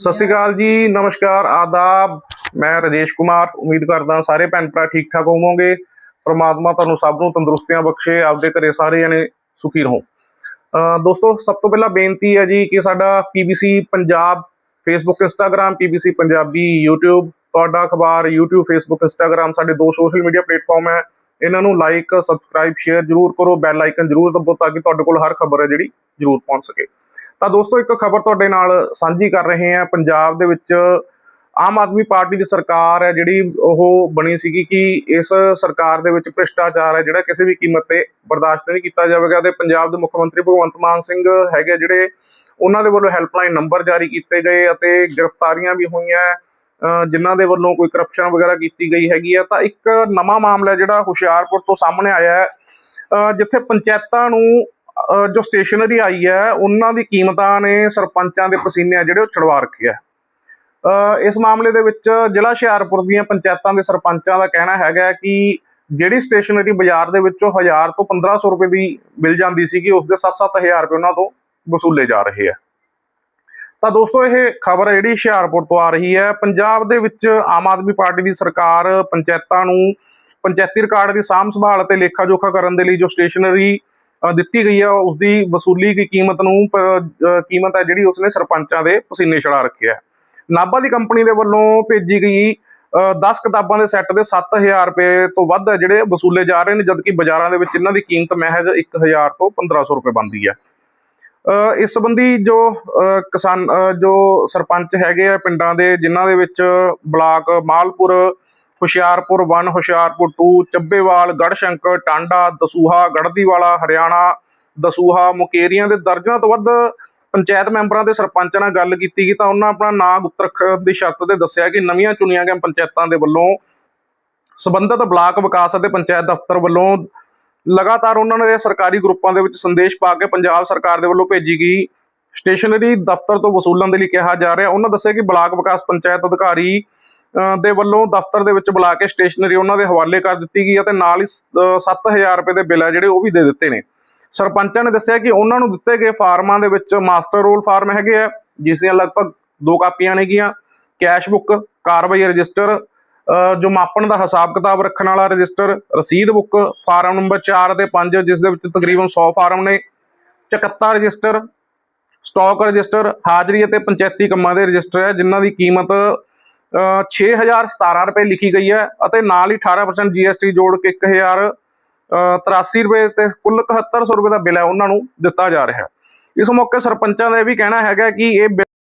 ਸਤਿ ਸ਼੍ਰੀ ਅਕਾਲ ਜੀ, ਨਮਸਕਾਰ, ਆਦਾਬ। ਮੈਂ ਰਜੇਸ਼ ਕੁਮਾਰ, ਉਮੀਦ ਕਰਦਾ ਸਾਰੇ ਭੈਣ ਭਰਾ ਠੀਕ ਠਾਕ ਹੋਵੋਗੇ। ਪ੍ਰਮਾਤਮਾ ਤੁਹਾਨੂੰ ਸਭ ਨੂੰ ਤੰਦਰੁਸਤੀਆਂ ਬਖਸ਼ੇ, ਆਪਦੇ ਘਰੇ ਸਾਰੇ ਜਣੇ ਸੁਖੀ ਰਹੋ। ਅਹ ਦੋਸਤੋ, ਸਭ ਤੋਂ ਪਹਿਲਾਂ ਬੇਨਤੀ ਹੈ ਜੀ ਕਿ ਸਾਡਾ PBC Punjab Facebook Instagram PBC Punjabi YouTube, ਤੁਹਾਡਾ ਅਖਬਾਰ YouTube ਫੇਸਬੁੱਕ ਇੰਸਟਾਗ੍ਰam ਸਾਡੇ ਦੋ ਸੋਸ਼ਲ ਮੀਡੀਆ ਪਲੇਟਫਾਰਮ ਹੈ। ਇਹਨਾਂ ਨੂੰ ਲਾਈਕ ਸਬਸਕ੍ਰਾਈਬ ਸ਼ੇਅਰ ਜਰੂਰ ਕਰੋ ਬੈਲ ਆਈਕਨ ਜਰੂਰ ਦਬਾਓ ਤਾਂ ਕਿ ਤੁਹਾਡੇ ਕੋਲ ਹਰ ਖਬਰ ਹੈ ਜਿਹੜੀ ਜਰੂਰ ਪਹੁੰਚ ਸਕੇ। ਤਾਂ ਦੋਸਤੋ, ਇੱਕ ਖਬਰ ਤੁਹਾਡੇ ਨਾਲ ਸਾਂਝੀ ਕਰ ਰਹੇ ਹਾਂ। ਪੰਜਾਬ ਦੇ ਵਿੱਚ ਆਮ ਆਦਮੀ ਪਾਰਟੀ ਦੀ ਸਰਕਾਰ ਹੈ ਜਿਹੜੀ ਉਹ ਬਣੀ ਸੀਗੀ ਕਿ ਇਸ ਸਰਕਾਰ ਦੇ ਵਿੱਚ ਭ੍ਰਿਸ਼ਟਾਚਾਰ ਹੈ ਜਿਹੜਾ ਕਿਸੇ ਵੀ ਕੀਮਤ ਤੇ ਬਰਦਾਸ਼ਤ ਨਹੀਂ ਕੀਤਾ ਜਾਵੇਗਾ ਤੇ ਪੰਜਾਬ ਦੇ ਮੁੱਖ ਮੰਤਰੀ ਭਗਵੰਤ ਮਾਨ ਸਿੰਘ ਹੈਗੇ ਜਿਹੜੇ ਉਹਨਾਂ ਦੇ ਵੱਲੋਂ ਹੈਲਪਲਾਈਨ ਨੰਬਰ ਜਾਰੀ ਕੀਤੇ ਗਏ ਅਤੇ ਗ੍ਰਿਫਤਾਰੀਆਂ ਵੀ ਹੋਈਆਂ। ਜਿਨ੍ਹਾਂ ਦੇ ਵੱਲੋਂ ਕੋਈ ਕਰਪਸ਼ਨ ਵਗੈਰਾ ਕੀਤੀ ਗਈ ਹੈਗੀ ਆ, ਤਾਂ ਇੱਕ ਨਵਾਂ ਮਾਮਲਾ ਜਿਹੜਾ ਹੁਸ਼ਿਆਰਪੁਰ ਤੋਂ ਸਾਹਮਣੇ ਆਇਆ ਹੈ। ਜਿੱਥੇ ਪੰਚਾਇਤਾਂ ਨੂੰ ਜੋ ਸਟੇਸ਼ਨਰੀ ਆਈ ਹੈ, ਉਹਨਾਂ ਦੀ ਕੀਮਤਾਂ ਨੇ ਸਰਪੰਚਾਂ ਦੇ ਪਸੀਨੇ ਆ ਜਿਹੜੇ ਉਹ ਛਡਵਾ ਰੱਖੇ ਆ। ਇਸ ਮਾਮਲੇ ਦੇ ਵਿੱਚ ਜ਼ਿਲ੍ਹਾ ਹੁਸ਼ਿਆਰਪੁਰ ਦੀਆਂ ਪੰਚਾਇਤਾਂ ਦੇ ਸਰਪੰਚਾਂ ਦਾ ਕਹਿਣਾ ਹੈਗਾ ਕਿ ਜਿਹੜੀ ਸਟੇਸ਼ਨਰੀ ਬਾਜ਼ਾਰ ਦੇ ਵਿੱਚੋਂ 1000 ਤੋਂ 1500 ਰੁਪਏ ਦੀ ਮਿਲ ਜਾਂਦੀ ਸੀਗੀ, ਉਸ ਦੇ 7-7000 ਰੁਪਏ ਉਹਨਾਂ ਤੋਂ ਵਸੂਲੇ ਜਾ ਰਹੇ ਆ। ਤਾਂ ਦੋਸਤੋ ਇਹ ਖਬਰ ਜਿਹੜੀ ਹੁਸ਼ਿਆਰਪੁਰ ਤੋਂ ਆ ਰਹੀ ਹੈ। ਪੰਜਾਬ ਦੇ ਵਿੱਚ ਆਮ ਆਦਮੀ ਪਾਰਟੀ ਦੀ ਸਰਕਾਰ ਪੰਚਾਇਤਾਂ ਨੂੰ ਪੰਚਾਇਤੀ ਰਿਕਾਰਡ ਦੀ ਸਾਂਭ ਸੰਭਾਲ ਅਤੇ ਲੇਖਾ ਜੋਖਾ ਕਰਨ ਦੇ ਲਈ ਜੋ ਸਟੇਸ਼ਨਰੀ ਦਿੱਤੀ ਗਈ ਹੈ ਉਸ ਦੀ ਵਸੂਲੀ ਦੀ ਕੀਮਤ ਨੂੰ ਕੀਮਤ ਹੈ ਜਿਹੜੀ ਉਸਨੇ ਸਰਪੰਚਾਂ ਦੇ ਪਸੀਨੇ ਛੜਾ ਰੱਖਿਆ ਹੈ। ਨਾਭਾ ਦੀ ਕੰਪਨੀ ਦੇ ਵੱਲੋਂ ਭੇਜੀ ਗਈ 10 ਕਿਤਾਬਾਂ ਦੇ ਸੈੱਟ ਦੇ 7000 ਰੁਪਏ ਤੋਂ ਵੱਧ ਜਿਹੜੇ ਵਸੂਲੇ ਜਾ ਰਹੇ ਨੇ, ਜਦਕਿ ਬਾਜ਼ਾਰਾਂ ਦੇ ਵਿੱਚ ਇਹਨਾਂ ਦੀ ਕੀਮਤ ਮਹਿਜ਼ 1000 ਤੋਂ 1500 ਰੁਪਏ ਬਣਦੀ ਹੈ। ਇਸ ਸੰਬੰਧੀ ਜੋ ਅ, ਕਿਸਾਨ ਜੋ ਸਰਪੰਚ ਹੈਗੇ ਆ ਪਿੰਡਾਂ ਦੇ ਜਿਨ੍ਹਾਂ ਦੇ ਵਿੱਚ ਬਲਾਕ ਮਾਲਪੁਰ ਹੁਸ਼ਿਆਰਪੁਰ 1 ਹੁਸ਼ਿਆਰਪੁਰ 2 ਚੱਬੇਵਾਲ ਗੜਸ਼ੰਕਰ ਟਾਂਡਾ ਦਸੂਹਾ ਗੜਦੀਵਾਲਾ ਹਰਿਆਣਾ ਦਸੂਹਾ ਮੁਕੇਰੀਆਂ ਦੇ ਦਰਜਨਾਂ ਤੋਂ ਵੱਧ ਪੰਚਾਇਤ ਮੈਂਬਰਾਂ ਤੇ ਸਰਪੰਚਾਂ ਨਾਲ ਗੱਲ ਕੀਤੀ ਗਈ ਤਾਂ ਉਹਨਾਂ ਆਪਣਾ ਨਾਂ ਗੁਪਤ ਰੱਖਣ ਦੀ ਸ਼ਰਤ ਤੇ ਦੱਸਿਆ ਕਿ ਨਵੀਆਂ ਚੁਣੀਆਂ ਗਈਆਂ ਪੰਚਾਇਤਾਂ ਦੇ ਵੱਲੋਂ ਸਬੰਧਤ ਬਲਾਕ ਵਿਕਾਸ ਅਤੇ ਪੰਚਾਇਤ ਦਫ਼ਤਰ ਵੱਲੋਂ ਲਗਾਤਾਰ ਉਹਨਾਂ ਨੇ ਸਰਕਾਰੀ ਗਰੁੱਪਾਂ ਦੇ ਵਿੱਚ ਸੰਦੇਸ਼ ਪਾ ਕੇ ਪੰਜਾਬ ਸਰਕਾਰ ਦੇ ਵੱਲੋਂ ਭੇਜੀ ਗਈ ਸਟੇਸ਼ਨਰੀ ਦਫ਼ਤਰ ਤੋਂ ਵਸੂਲਣ ਦੇ ਲਈ ਕਿਹਾ ਜਾ ਰਿਹਾ। ਉਹਨਾਂ ਦੱਸਿਆ ਕਿ ਬਲਾਕ ਵਿਕਾਸ ਪੰਚਾਇਤ ਅਧਿਕਾਰੀ ਦੇ ਵੱਲੋਂ ਦਫ਼ਤਰ ਦੇ ਵਿੱਚ ਬੁਲਾ ਕੇ ਸਟੇਸ਼ਨਰੀ ਉਹਨਾਂ ਦੇ ਹਵਾਲੇ ਕਰ ਦਿੱਤੀ ਗਈ ਅਤੇ ਨਾਲ ਹੀ ਸ- ਅ, 7000 ਰੁਪਏ ਦੇ ਬਿੱਲ ਆ ਜਿਹੜੇ ਉਹ ਵੀ ਦੇ ਦਿੱਤੇ ਨੇ। ਸਰਪੰਚਾਂ ਨੇ ਦੱਸਿਆ ਕਿ ਉਹਨਾਂ ਨੂੰ ਦਿੱਤੇ ਗਏ ਫਾਰਮਾਂ ਦੇ ਵਿੱਚ ਮਾਸਟਰ ਰੋਲ ਫਾਰਮ ਹੈਗੇ ਆ ਜਿਸ ਦੀਆਂ ਲਗਭਗ ਦੋ ਕਾਪੀਆਂ ਨੇਗੀਆਂ ਕੈਸ਼ ਬੁੱਕ ਕਾਰਵਾਈ ਰਜਿਸਟਰ ਜੋ ਮਾਪਣ ਦਾ ਹਿਸਾਬ ਕਿਤਾਬ ਰੱਖਣ ਵਾਲਾ ਰਜਿਸਟਰ ਰਸੀਦ ਬੁੱਕ ਫਾਰਮ ਨੰਬਰ 4 ਅਤੇ 5 ਜਿਸ ਦੇ ਵਿੱਚ ਤਕਰੀਬਨ 100 ਫਾਰਮ ਨੇ ਚਕੱਤਾ ਰਜਿਸਟਰ ਸਟਾਕ ਰਜਿਸਟਰ ਹਾਜ਼ਰੀ ਅਤੇ ਪੰਚਾਇਤੀ ਕੰਮਾਂ ਦੇ ਰਜਿਸਟਰ ਹੈ ਜਿਨ੍ਹਾਂ ਦੀ ਕੀਮਤ ਅ, 6017 ਰੁਪਏ ਲਿਖੀ ਗਈ ਹੈ ਅਤੇ ਨਾਲ ਹੀ 18% GST ਜੋੜ ਕੇ 1083 ਰੁਪਏ ਤੇ ਕੁੱਲ 7100 ਰੁਪਏ ਦਾ ਬਿੱਲ ਹੈ ਉਹਨਾਂ ਨੂੰ ਦਿੱਤਾ ਜਾ ਰਿਹਾ ਹੈ। ਇਸ ਮੌਕੇ ਸਰਪੰਚਾਂ ਦਾ ਇਹ ਵੀ ਕਹਿਣਾ ਹੈਗਾ ਕਿ ਇਹ ਬਿੱਲ